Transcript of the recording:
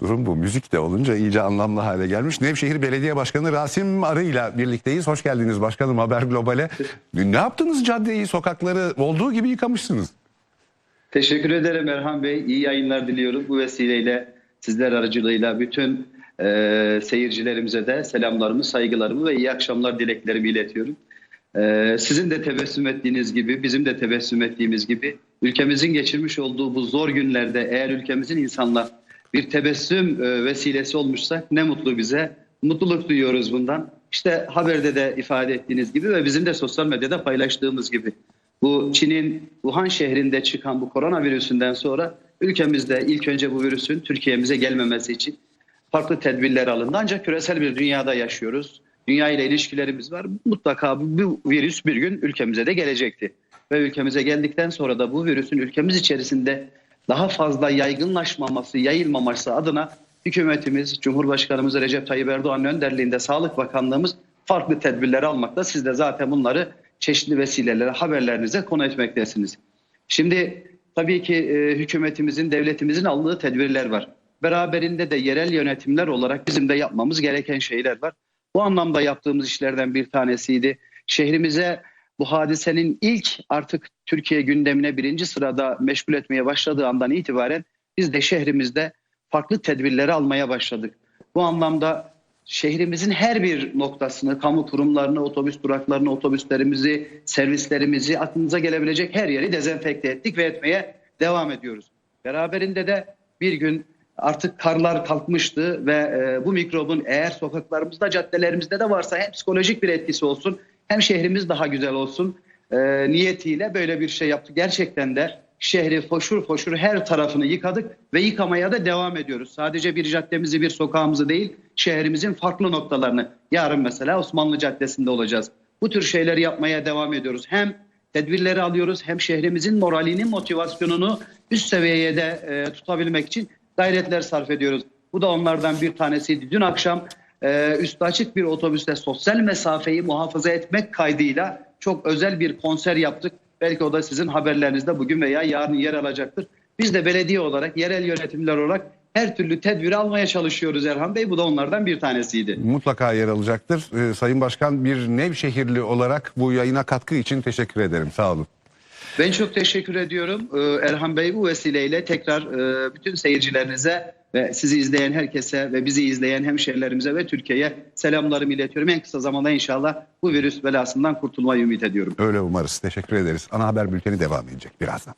Durum bu. Müzik de olunca iyice anlamlı hale gelmiş. Nevşehir Belediye Başkanı Rasim Arı ile birlikteyiz. Hoş geldiniz başkanım Haber Global'e. Ne yaptınız caddeyi, sokakları olduğu gibi yıkamışsınız. Teşekkür ederim Erhan Bey. İyi yayınlar diliyorum. Bu vesileyle sizler aracılığıyla bütün e, seyircilerimize de selamlarımı, saygılarımı ve iyi akşamlar dileklerimi iletiyorum. E, sizin de tebessüm ettiğiniz gibi, bizim de tebessüm ettiğimiz gibi ülkemizin geçirmiş olduğu bu zor günlerde eğer ülkemizin insanlar bir tebessüm e, vesilesi olmuşsak ne mutlu bize. Mutluluk duyuyoruz bundan. İşte haberde de ifade ettiğiniz gibi ve bizim de sosyal medyada paylaştığımız gibi. Bu Çin'in Wuhan şehrinde çıkan bu koronavirüsünden sonra ülkemizde ilk önce bu virüsün Türkiye'mize gelmemesi için farklı tedbirler alındı. Ancak küresel bir dünyada yaşıyoruz. Dünya ile ilişkilerimiz var. Mutlaka bu virüs bir gün ülkemize de gelecekti. Ve ülkemize geldikten sonra da bu virüsün ülkemiz içerisinde daha fazla yaygınlaşmaması, yayılmaması adına hükümetimiz, Cumhurbaşkanımız Recep Tayyip Erdoğan'ın önderliğinde Sağlık Bakanlığımız farklı tedbirler almakta. Siz de zaten bunları çeşitli vesilelerle haberlerinize konu etmektesiniz. Şimdi tabii ki e, hükümetimizin, devletimizin aldığı tedbirler var. Beraberinde de yerel yönetimler olarak bizim de yapmamız gereken şeyler var. Bu anlamda yaptığımız işlerden bir tanesiydi. Şehrimize bu hadisenin ilk artık Türkiye gündemine birinci sırada meşgul etmeye başladığı andan itibaren biz de şehrimizde farklı tedbirleri almaya başladık. Bu anlamda şehrimizin her bir noktasını, kamu kurumlarını, otobüs duraklarını, otobüslerimizi, servislerimizi, aklınıza gelebilecek her yeri dezenfekte ettik ve etmeye devam ediyoruz. Beraberinde de bir gün artık karlar kalkmıştı ve e, bu mikrobun eğer sokaklarımızda, caddelerimizde de varsa hem psikolojik bir etkisi olsun hem şehrimiz daha güzel olsun e, niyetiyle böyle bir şey yaptık. Gerçekten de şehri foşur foşur her tarafını yıkadık ve yıkamaya da devam ediyoruz. Sadece bir caddemizi, bir sokağımızı değil, şehrimizin farklı noktalarını. Yarın mesela Osmanlı Caddesi'nde olacağız. Bu tür şeyleri yapmaya devam ediyoruz. Hem tedbirleri alıyoruz hem şehrimizin moralini, motivasyonunu üst seviyeye de e, tutabilmek için gayretler sarf ediyoruz. Bu da onlardan bir tanesiydi. Dün akşam e, üstü açık bir otobüste sosyal mesafeyi muhafaza etmek kaydıyla çok özel bir konser yaptık. Belki o da sizin haberlerinizde bugün veya yarın yer alacaktır. Biz de belediye olarak, yerel yönetimler olarak her türlü tedbiri almaya çalışıyoruz Erhan Bey. Bu da onlardan bir tanesiydi. Mutlaka yer alacaktır. Ee, Sayın Başkan bir Nevşehirli olarak bu yayına katkı için teşekkür ederim. Sağ olun. Ben çok teşekkür ediyorum Ee, Erhan Bey bu vesileyle tekrar e, bütün seyircilerinize ve sizi izleyen herkese ve bizi izleyen hemşehrilerimize ve Türkiye'ye selamlarımı iletiyorum. En kısa zamanda inşallah bu virüs belasından kurtulmayı ümit ediyorum. Öyle umarız. Teşekkür ederiz. Ana haber bülteni devam edecek birazdan.